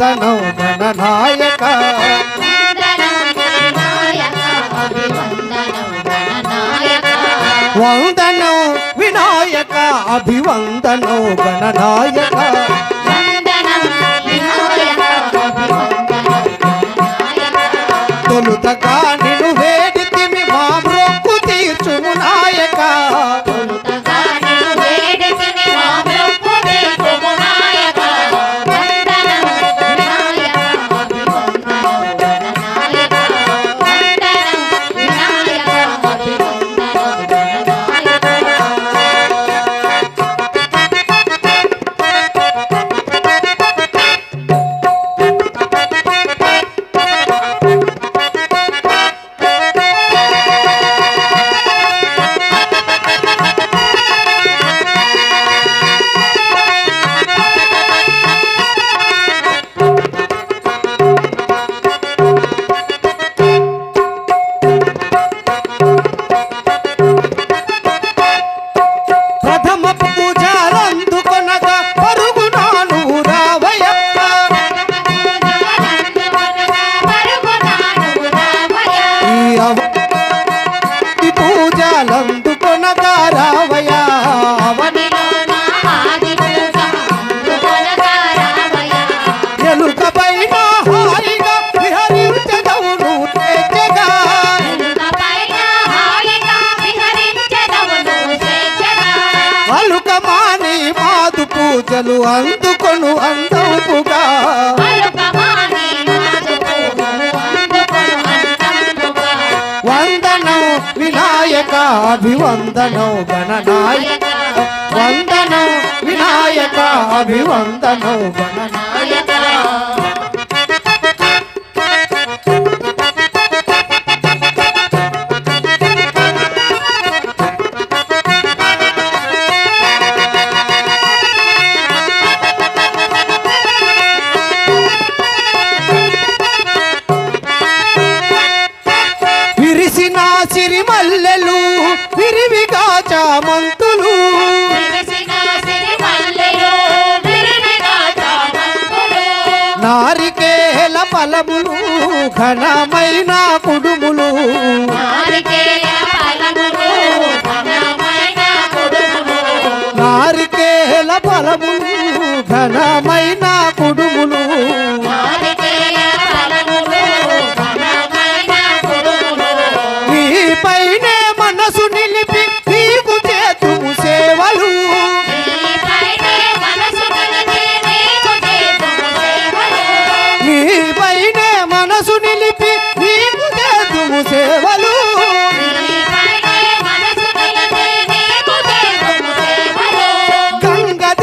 అభివందనం గణనాయక. వందనం వినాయక అభివందనం గణనాయక. పూజలందుకొనగా రావయ్యా అవని ఎలుక పైన అలుక మాని మాదు పూజలు అందుకొను అందవుగా వినాయక గణనాయక వందనం వినాయక అభివందనం గణనాయక చామంతులు. నారికేల ఫలములు ఘనమైన కుడుములు. నారికేల ఫలములు ఘనమైన మనసు నీకు చేతుము సేవలు.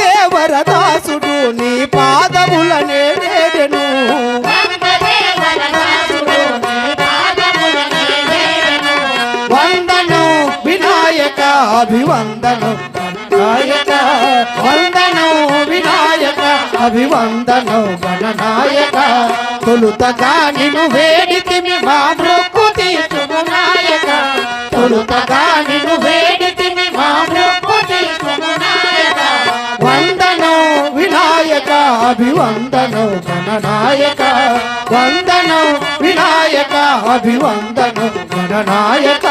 గంగదేవరదాసుడు నీ పాదములనే నేడెను. వందను వినాయక అభివందనం. గణనాయక వందనం గణనాయక తొలుతగా నిన్ను వేడితిమి మా మొక్కు తీర్చుము నాయక. తొలుతగా నిన్ను వేడితిమి మా మొక్కు తీర్చుము నాయక. వందనో వినాయక అభివందనో గణనాయక వందనో వినాయక అభివందనో గణనాయక